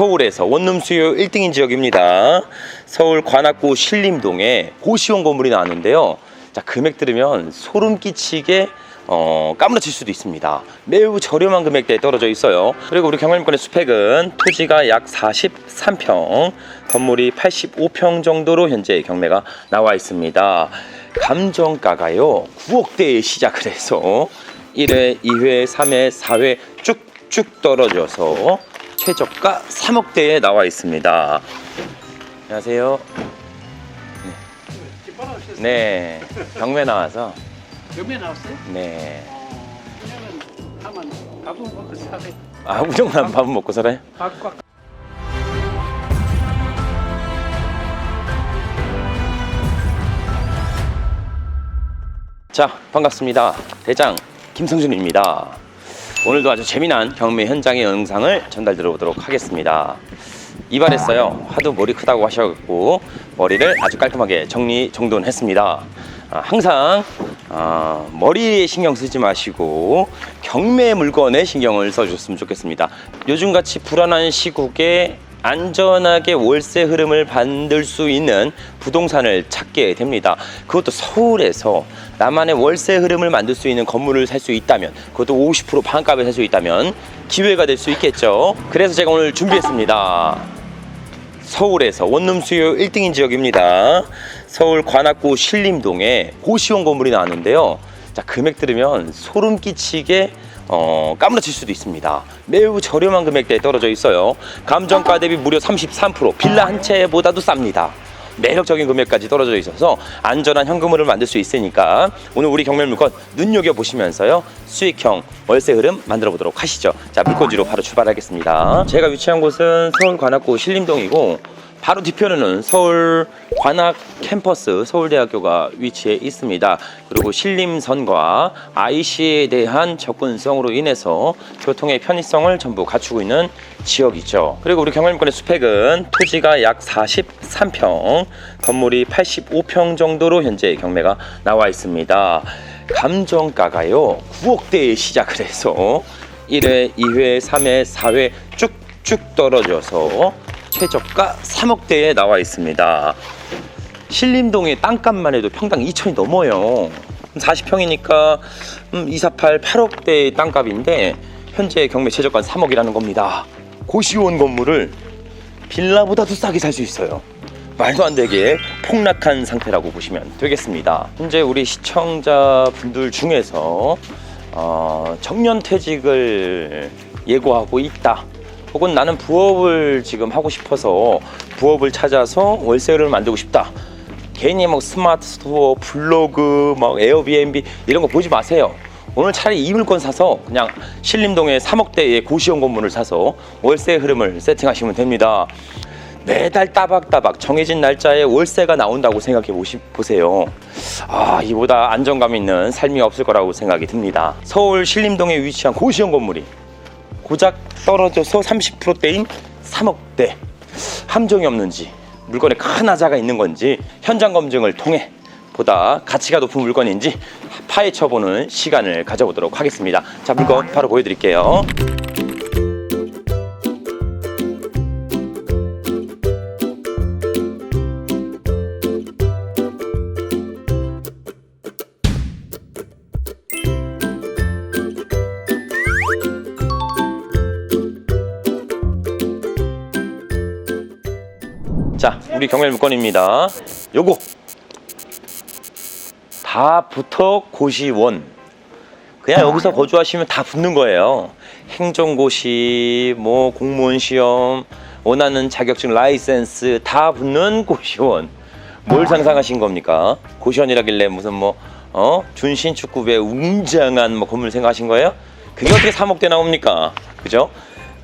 서울에서 원룸 수요 1등인 지역입니다. 서울 관악구 신림동에 고시원 건물이 나왔는데요. 자, 금액 들으면 소름 끼치게 어, 까무러칠 수도 있습니다. 매우 저렴한 금액대에 떨어져 있어요. 그리고 우리 경남권의 스펙은 토지가 약 43평, 건물이 85평 정도로 현재 경매가 나와 있습니다. 감정가가요, 9억대에 시작을 해서 1회, 2회, 3회, 4회 쭉쭉 떨어져서 최저가 3억대에 나와 있습니다. 안녕하세요. 집어넣으셨어요? 네, 경매 나와서 몇매 나왔어요? 네. 어, 밥은 먹고 사세요. 아, 우정만 밥은 먹고 살아요? 밥과 자, 반갑습니다. 대장 김성준입니다. 오늘도 아주 재미난 경매 현장의 영상을 전달 들어보도록 하겠습니다. 이발했어요. 하도 머리 크다고 하셔갖고 머리를 아주 깔끔하게 정리 정돈했습니다. 아, 항상 아, 머리에 신경 쓰지 마시고 경매 물건에 신경을 써주셨으면 좋겠습니다. 요즘같이 불안한 시국에 안전하게 월세 흐름을 만들 수 있는 부동산을 찾게 됩니다. 그것도 서울에서 나만의 월세 흐름을 만들 수 있는 건물을 살 수 있다면, 그것도 50% 반값에 살 수 있다면 기회가 될 수 있겠죠. 그래서 제가 오늘 준비했습니다. 서울에서 원룸 수요 1등인 지역입니다. 서울 관악구 신림동에 고시원 건물이 나왔는데요. 자, 금액 들으면 소름 끼치게 어, 까무러칠 수도 있습니다. 매우 저렴한 금액대에 떨어져 있어요. 감정가 대비 무려 33%, 빌라 한 채보다도 쌉니다. 매력적인 금액까지 떨어져 있어서 안전한 현금흐름을 만들 수 있으니까 오늘 우리 경매 물건 눈여겨 보시면서요 수익형 월세 흐름 만들어 보도록 하시죠. 자 물건지로 바로 출발하겠습니다. 제가 위치한 곳은 서울 관악구 신림동이고 바로 뒤편에는 서울 관악 캠퍼스 서울대학교가 위치해 있습니다. 그리고 신림선과 IC에 대한 접근성으로 인해서 교통의 편의성을 전부 갖추고 있는 지역이죠. 그리고 우리 경남권의 스펙은 토지가 약 43평, 건물이 85평 정도로 현재 경매가 나와 있습니다. 감정가가요 9억대에 시작을 해서 1회, 2회, 3회, 4회 쭉쭉 떨어져서 최저가 3억대에 나와 있습니다. 신림동의 땅값만 해도 평당 2천이 넘어요. 40평이니까 음, 248, 8억대의 땅값인데 현재 경매 최저가 3억이라는 겁니다. 고시원 건물을 빌라보다도 싸게 살 수 있어요. 말도 안 되게 폭락한 상태라고 보시면 되겠습니다. 현재 우리 시청자분들 중에서 어, 정년 퇴직을 예고하고 있다. 혹은 나는 부업을 지금 하고 싶어서 부업을 찾아서 월세를 만들고 싶다. 괜히 뭐 스마트 스토어, 블로그, 막 에어비앤비 이런 거 보지 마세요. 오늘 차라리 이 물건 사서 그냥 신림동에 3억대의 고시원 건물을 사서 월세 흐름을 세팅하시면 됩니다. 매달 따박따박 정해진 날짜에 월세가 나온다고 생각해 보세요. 아, 이보다 안정감 있는 삶이 없을 거라고 생각이 듭니다. 서울 신림동에 위치한 고시원 건물이 고작 떨어져서 30%대인 3억대 함정이 없는지 물건에 큰 하자가 있는 건지 현장 검증을 통해 보다 가치가 높은 물건인지 파헤쳐보는 시간을 가져보도록 하겠습니다. 자 물건 바로 보여드릴게요. 우리 경매 물건입니다. 요거 다 붙어 고시원. 그냥 여기서 거주하시면 다 붙는 거예요. 행정고시, 뭐 공무원 시험, 원하는 자격증 라이센스 다 붙는 고시원. 뭘 상상하신 겁니까? 고시원이라길래 무슨 뭐 어? 준신 축구부의 웅장한 뭐 건물 생각하신 거예요? 그게 어떻게 3억대 나옵니까? 그죠?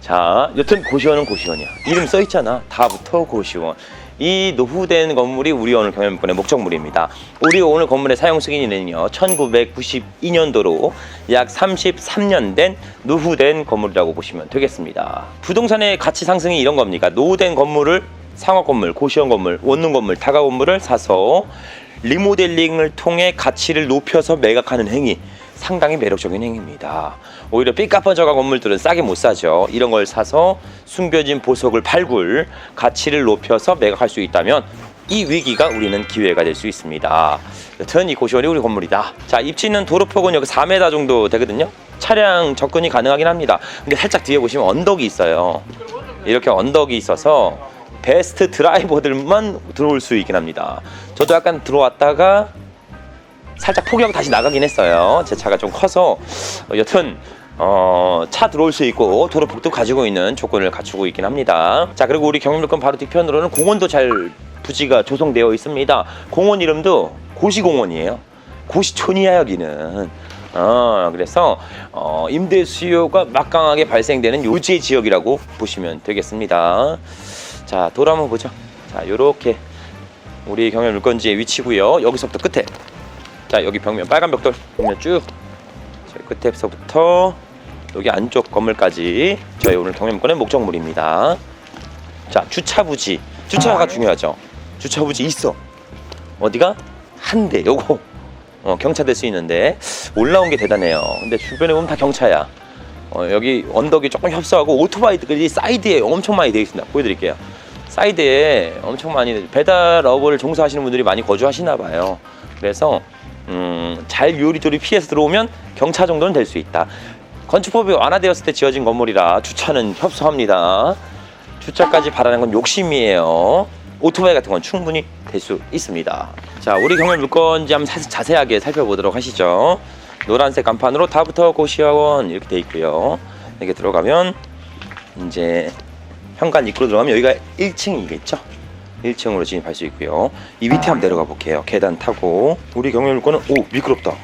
자, 여튼 고시원은 고시원이야. 이름 써 있잖아. 다부터 고시원. 이 노후된 건물이 우리 오늘 경연권의 목적물입니다. 우리 오늘 건물의 사용 승인이는요, 1992년도로 약 33년 된 노후된 건물이라고 보시면 되겠습니다. 부동산의 가치 상승이 이런 겁니까? 노후된 건물을 상업 건물, 고시원 건물, 원룸 건물, 다가 건물을 사서 리모델링을 통해 가치를 높여서 매각하는 행위. 상당히 매력적인 행위입니다. 오히려 삐까뻔쩍한 건물들은 싸게 못 사죠. 이런 걸 사서 숨겨진 보석을 발굴, 가치를 높여서 매각할 수 있다면 이 위기가 우리는 기회가 될 수 있습니다. 여튼 이 고시원이 우리 건물이다. 자, 입지는 도로폭은 여기 4m 정도 되거든요. 차량 접근이 가능하긴 합니다. 근데 살짝 뒤에 보시면 언덕이 있어요. 이렇게 언덕이 있어서 베스트 드라이버들만 들어올 수 있긴 합니다. 저도 약간 들어왔다가 살짝 포기하고 다시 나가긴 했어요. 제 차가 좀 커서 어, 여튼 어, 차 들어올 수 있고 도로폭도 가지고 있는 조건을 갖추고 있긴 합니다. 자 그리고 우리 경림로권 바로 뒤편으로는 공원도 잘 부지가 조성되어 있습니다. 공원 이름도 고시공원이에요. 고시촌이야 여기는. 어, 그래서 어, 임대 수요가 막강하게 발생되는 요지 지역이라고 보시면 되겠습니다. 자, 돌아 한번 보죠. 자, 요렇게 우리 경연 물건지의 위치고요. 여기서부터 끝에 자 여기 벽면 빨간 벽돌 벽면 쭉저 끝에서부터 여기 안쪽 건물까지 저희 오늘 경매물건의 목적물입니다. 자 주차 부지 주차가 중요하죠. 주차 부지 있어 어디가 한 대 요거 어, 경차 될 수 있는데 올라온 게 대단해요. 근데 주변에 보면 다 경차야. 어, 여기 언덕이 조금 협소하고 오토바이들이 사이드에 엄청 많이 되어 있습니다. 보여드릴게요. 사이드에 엄청 많이 배달 업을 종사하시는 분들이 많이 거주하시나 봐요. 그래서 음, 잘 요리조리 피해서 들어오면 경차 정도는 될 수 있다. 건축법이 완화되었을 때 지어진 건물이라 주차는 협소합니다. 주차까지 바라는 건 욕심이에요. 오토바이 같은 건 충분히 될 수 있습니다. 자, 우리 경매 물건지 한번 사- 자세하게 살펴보도록 하시죠. 노란색 간판으로 다부터 고시학원 이렇게 돼 있고요. 이렇게 들어가면 이제 현관 입구로 들어가면 여기가 1층이겠죠. 1층으로 진입할 수 있고요. 이 밑에 한번 내려가 볼게요. 계단 타고 우리 경매 물건은 오 미끄럽다.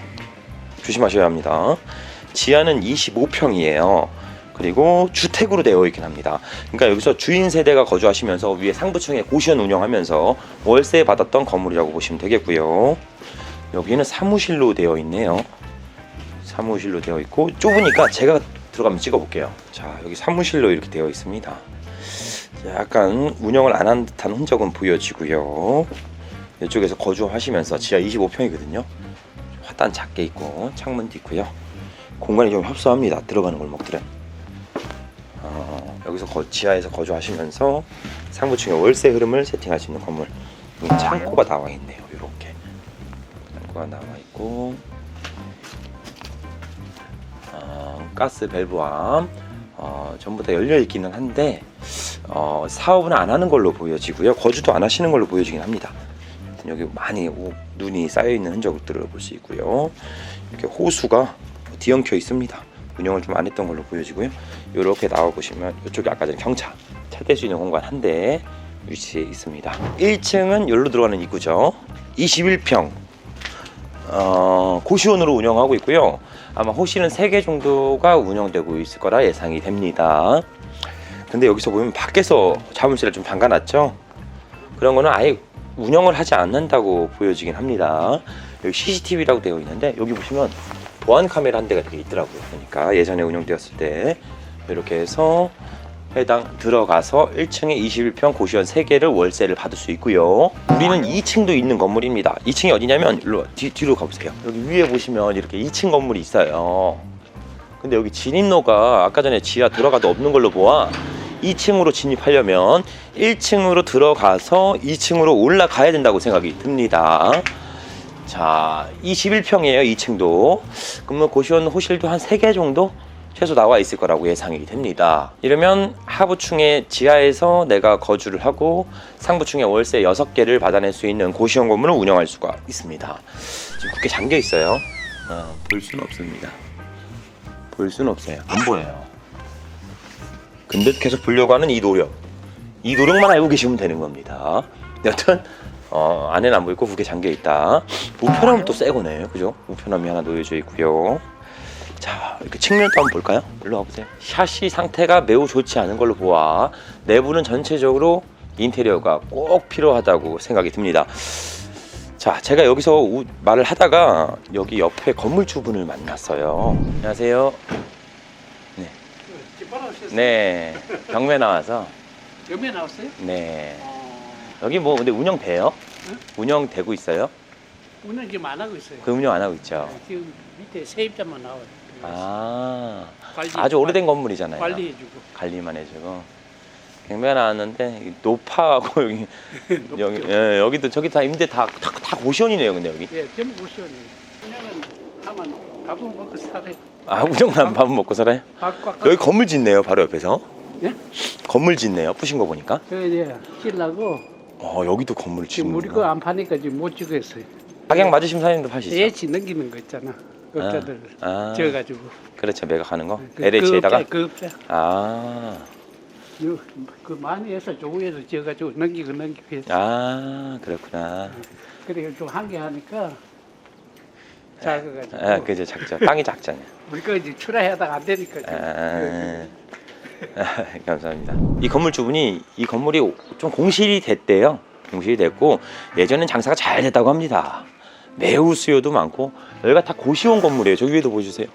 조심하셔야 합니다. 지하는 25평이에요. 그리고 주택으로 되어 있긴 합니다. 그러니까 여기서 주인 세대가 거주하시면서 위에 상부층에 고시원 운영하면서 월세 받았던 건물이라고 보시면 되겠고요. 여기는 사무실로 되어 있네요. 사무실로 되어 있고 좁으니까 제가 들어가면 찍어볼게요. 자 여기 사무실로 이렇게 되어 있습니다. 약간 운영을 안 한 듯한 흔적은 보여지고요. 이쪽에서 거주하시면서 지하 25평이거든요. 화단 작게 있고 창문도 있고요. 공간이 좀 협소합니다. 들어가는 골목들은. 어, 여기서 거- 지하에서 거주하시면서 상부층에 월세 흐름을 세팅할 수 있는 건물. 창고가 나와 있네요. 이렇게 창고가 나와 있고 어, 가스 밸브암 어, 전부 다 열려 있기는 한데 어, 사업은 안 하는 걸로 보여지고요. 거주도 안 하시는 걸로 보여지긴 합니다. 여기 많이 오- 눈이 쌓여 있는 흔적들을 볼 수 있고요. 이렇게 호수가 뒤엉켜 있습니다. 운영을 좀 안 했던 걸로 보여지고요. 이렇게 나와 보시면 이쪽에 아까 전에 경차 차 댈 수 있는 공간 한 대 위치해 있습니다. 1층은 여기로 들어가는 입구죠. 21평 어, 고시원으로 운영하고 있고요. 아마 호실은 3개 정도가 운영되고 있을 거라 예상이 됩니다. 근데 여기서 보면 밖에서 자물쇠를 좀 잠가놨죠. 그런 거는 아예 운영을 하지 않는다고 보여지긴 합니다. 여기 CCTV라고 되어 있는데 여기 보시면 보안 카메라 한 대가 되게 있더라고요. 그러니까 예전에 운영되었을 때 이렇게 해서 해당 들어가서 1층에 21평 고시원 3개를 월세를 받을 수 있고요. 우리는 2층도 있는 건물입니다. 2층이 어디냐면 일로 뒤, 뒤로 가보세요. 여기 위에 보시면 이렇게 2층 건물이 있어요. 근데 여기 진입로가 아까 전에 지하 들어가도 없는 걸로 보아 2층으로 진입하려면 1층으로 들어가서 2층으로 올라가야 된다고 생각이 듭니다. 자, 21평이에요, 2층도. 그러면 고시원 호실도 한 3개 정도 최소 나와 있을 거라고 예상이 됩니다. 이러면 하부층에 지하에서 내가 거주를 하고 상부층에 월세 6개를 받아낼 수 있는 고시원 건물을 운영할 수가 있습니다. 지금 굳게 잠겨 있어요. 어, 볼 수는 없습니다. 볼 수는 없어요. 안 보여요. 근데 계속 보려고 하는 이 노력. 이 노력만 알고 계시면 되는 겁니다. 여튼 어, 안에는 안 보이고 북에 잠겨 있다. 우편함은 또 새 거네, 그죠? 우편함이 하나 놓여져 있고요. 자, 이렇게 측면도 한번 볼까요? 일로 와보세요. 샤시 상태가 매우 좋지 않은 걸로 보아 내부는 전체적으로 인테리어가 꼭 필요하다고 생각이 듭니다. 자, 제가 여기서 우- 말을 하다가 여기 옆에 건물주분을 만났어요. 안녕하세요. 네, 경매 나와서 연매 나왔어요? 네. 어, 여기 뭐 근데 운영돼요? 응? 운영되고 있어요? 오늘 지금 안 하고 있어요. 그 운영 안 하고 있죠. 네, 지금 밑에 세입자만 나와요. 아, 관리, 아주 오래된 건물이잖아요. 관리해주고 관리만 해주고. 경매 나왔는데 높아하고 여기 여기 예, 여기도 저기 다 임대 다다 다 고시원이네요, 근데 여기. 예, 전부 고시원이에요. 그냥은 하면 밥은 먹고 살아요. 아, 우정남 밥은 먹고 살아요? 여기 건물 짓네요, 바로 옆에서. 예? 건물 짓네요, 부신 거 보니까. 그 이제 찔라고 어, 여기도 건물 지금 우리 짓는 거안 파니까 지금 못 찍었어요. 가격 맞으시면 사장님도 파시죠? 예치 넘기는 거 있잖아. 업자들 아, 지어가지고 그렇죠, 매각하는 거. 그, LH에다가. 그 업자, 그 업자. 아, 요, 그 많이 해서 조구에서 지어가지고 넘기고 넘기고 해서 아, 그렇구나. 그래 좀 한 개 하니까 작아가지고 아, 그죠, 작죠. 땅이 작잖아요. 우리 거 이제 출하하다가 안 되니까 지금. 아, 아, 감사합니다. 이 건물 주분이 이 건물이 좀 공실이 됐대요. 공실이 됐고 예전엔 장사가 잘 됐다고 합니다. 매우 수요도 많고 여기가 다 고시원 건물이에요. 저기 위에도 보여주세요.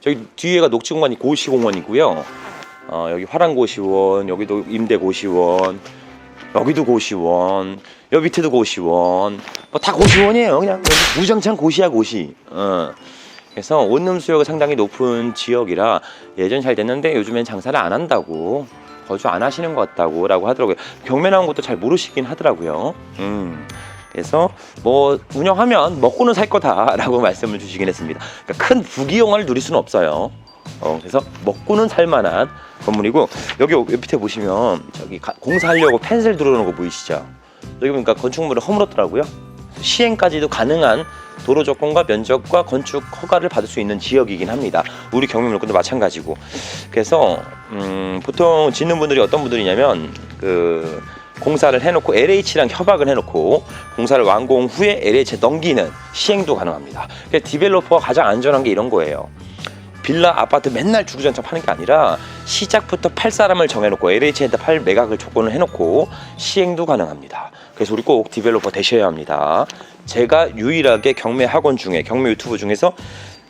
저기 뒤에가 녹지공원이 고시공원이고요. 어, 여기 화랑고시원, 여기도 임대고시원, 여기도 고시원, 여기 밑에도 고시원, 뭐 다 고시원이에요. 그냥 무장창 고시야 고시. 어. 그래서 원룸 수요가 상당히 높은 지역이라 예전 잘 됐는데 요즘엔 장사를 안 한다고 거주 안 하시는 것 같다고 라고 하더라고요. 경매 나온 것도 잘 모르시긴 하더라고요. 음. 그래서 뭐 운영하면 먹고는 살 거다라고 말씀을 주시긴 했습니다. 그러니까 큰 부귀영화를 누릴 수는 없어요. 어, 그래서 먹고는 살만한 건물이고 여기 밑에 보시면 저기 가- 공사하려고 펜슬 들어오는 거 보이시죠? 여기 보니까 건축물을 허물었더라고요. 시행까지도 가능한 도로 조건과 면적과 건축 허가를 받을 수 있는 지역이긴 합니다. 우리 경매물건도 마찬가지고. 그래서 음, 보통 짓는 분들이 어떤 분들이냐면 그 공사를 해놓고 LH랑 협약을 해놓고 공사를 완공 후에 LH에 넘기는 시행도 가능합니다. 디벨로퍼가 가장 안전한 게 이런 거예요. 빌라 아파트 맨날 주구장창 파는 게 아니라 시작부터 팔 사람을 정해놓고 LH한테 팔 매각을 조건을 해놓고 시행도 가능합니다. 그래서 우리 꼭 디벨로퍼 되셔야 합니다. 제가 유일하게 경매 학원 중에 경매 유튜브 중에서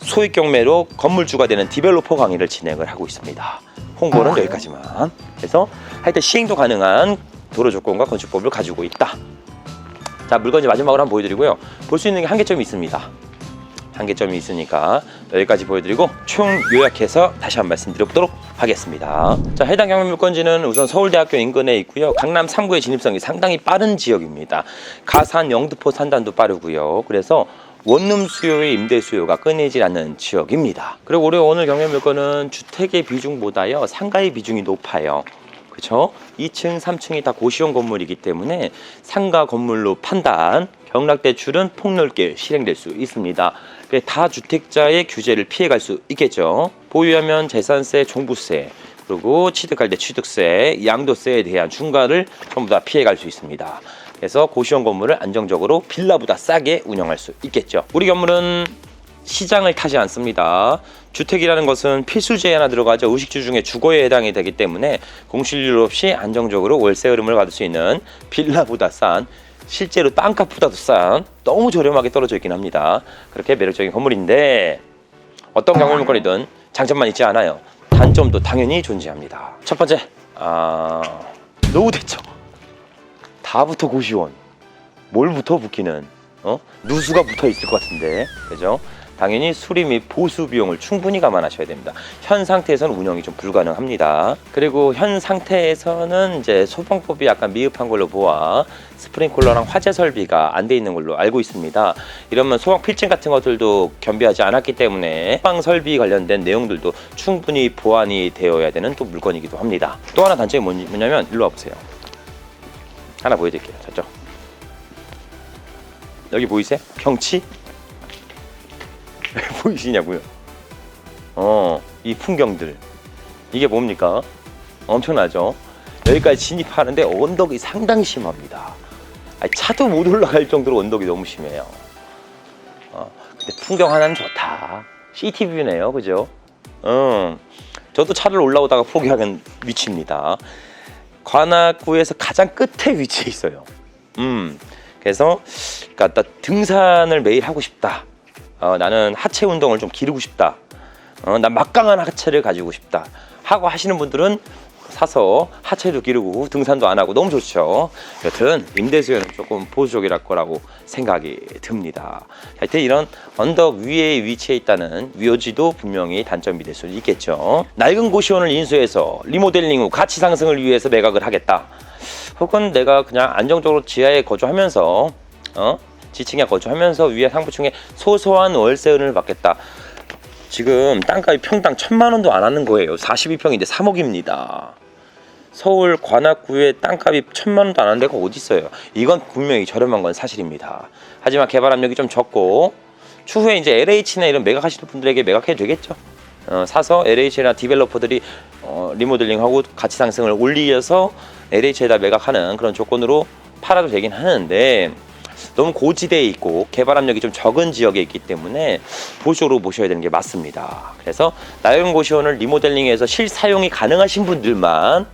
소액 경매로 건물주가 되는 디벨로퍼 강의를 진행을 하고 있습니다. 홍보는 여기까지만. 그래서 하여튼 시행도 가능한 도로 조건과 건축법을 가지고 있다. 자 물건 이제 마지막으로 한번 보여드리고요. 볼 수 있는 게 한계점이 있습니다. 한계점이 있으니까 여기까지 보여드리고 총 요약해서 다시 한번 말씀 드려보도록 하겠습니다. 자 해당 경매 물건지는 우선 서울대학교 인근에 있고요. 강남 3구의 진입성이 상당히 빠른 지역입니다. 가산 영등포 산단도 빠르고요. 그래서 원룸 수요의 임대 수요가 끊이질 않는 지역입니다. 그리고 우리 오늘 경매 물건은 주택의 비중보다요 상가의 비중이 높아요. 그렇죠? 2층, 3층이 다 고시원 건물이기 때문에 상가 건물로 판단, 경락 대출은 폭넓게 실행될 수 있습니다. 그래서 다 주택자의 규제를 피해갈 수 있겠죠. 보유하면 재산세, 종부세, 그리고 취득할 때 취득세, 양도세에 대한 중과를 전부 다 피해갈 수 있습니다. 그래서 고시원 건물을 안정적으로 빌라보다 싸게 운영할 수 있겠죠. 우리 건물은 시장을 타지 않습니다. 주택이라는 것은 필수제에 하나 들어가죠. 의식주 중에 주거에 해당이 되기 때문에 공실률 없이 안정적으로 월세 흐름을 받을 수 있는 빌라보다 싼 실제로 땅값보다도 싼 너무 저렴하게 떨어져 있긴 합니다. 그렇게 매력적인 건물인데 어떤 물건이든 장점만 있지 않아요. 단점도 당연히 존재합니다. 첫 번째, 아, 노후 대처. 다부터 고시원. 뭘부터 붙기는 어? 누수가 붙어 있을 것 같은데 그죠? 당연히 수리 및 보수 비용을 충분히 감안하셔야 됩니다. 현 상태에서는 운영이 좀 불가능합니다. 그리고 현 상태에서는 이제 소방법이 약간 미흡한 걸로 보아 스프링클러랑 화재 설비가 안 돼 있는 걸로 알고 있습니다. 이러면 소방 필증 같은 것들도 겸비하지 않았기 때문에 소방 설비 관련된 내용들도 충분히 보완이 되어야 되는 또 물건이기도 합니다. 또 하나 단점이 뭐냐- 뭐냐면 일로 와보세요. 하나 보여드릴게요. 저쪽. 여기 보이세요? 경치? 보이시냐고요? 어, 이 풍경들. 이게 뭡니까? 엄청나죠? 여기까지 진입하는데 언덕이 상당히 심합니다. 아니, 차도 못 올라갈 정도로 언덕이 너무 심해요. 어, 근데 풍경 하나는 좋다. 시티뷰네요, 그죠? 음, 저도 차를 올라오다가 포기하는 위치입니다. 관악구에서 가장 끝에 위치해 있어요. 음, 그래서 그러니까 나 등산을 매일 하고 싶다. 어, 나는 하체 운동을 좀 기르고 싶다. 어, 난 막강한 하체를 가지고 싶다. 하고 하시는 분들은 사서 하체도 기르고 등산도 안 하고 너무 좋죠. 여튼 임대수요는 조금 보수적이랄 거라고 생각이 듭니다. 하여튼 이런 언덕 위에 위치해 있다는 위호지도 분명히 단점이 될 수는 있겠죠. 낡은 고시원을 인수해서 리모델링 후 가치 상승을 위해서 매각을 하겠다. 혹은 내가 그냥 안정적으로 지하에 거주하면서 어? 지층에 거주하면서 위에 상부층에 소소한 월세를 받겠다. 지금 땅값이 평당 천만 원도 안 하는 거예요. 42평인데 3억입니다. 서울 관악구에 땅값이 천만 원도 안 하는 데가 어디 있어요? 이건 분명히 저렴한 건 사실입니다. 하지만 개발 압력이 좀 적고 추후에 이제 LH나 이런 매각하시는 분들에게 매각해도 되겠죠. 어, 사서 LH나 디벨로퍼들이 어, 리모델링하고 가치 상승을 올리려서 LH에다 매각하는 그런 조건으로 팔아도 되긴 하는데 너무 고지대에 있고 개발 압력이 좀 적은 지역에 있기 때문에 보조로 보셔야 되는 게 맞습니다. 그래서 낡은 고시원을 리모델링해서 실사용이 가능하신 분들만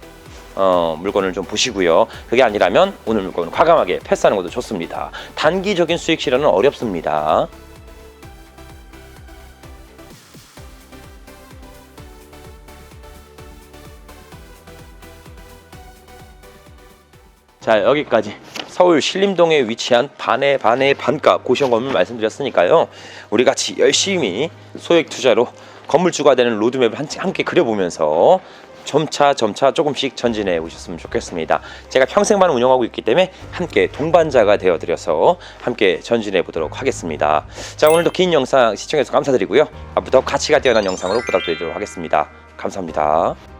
어, 물건을 좀 보시고요. 그게 아니라면 오늘 물건을 과감하게 패스하는 것도 좋습니다. 단기적인 수익 실현은 어렵습니다. 자 여기까지 서울 신림동에 위치한 반의 반의 반값 고시원 건물 말씀드렸으니까요. 우리 같이 열심히 소액 투자로 건물주가 되는 로드맵을 한- 함께 그려보면서 점차 점차 조금씩 전진해 오셨으면 좋겠습니다. 제가 평생만 운영하고 있기 때문에 함께 동반자가 되어 드려서 함께 전진해 보도록 하겠습니다. 자 오늘도 긴 영상 시청해주셔서 감사드리고요. 앞으로 더 가치가 뛰어난 영상으로 부탁드리도록 하겠습니다. 감사합니다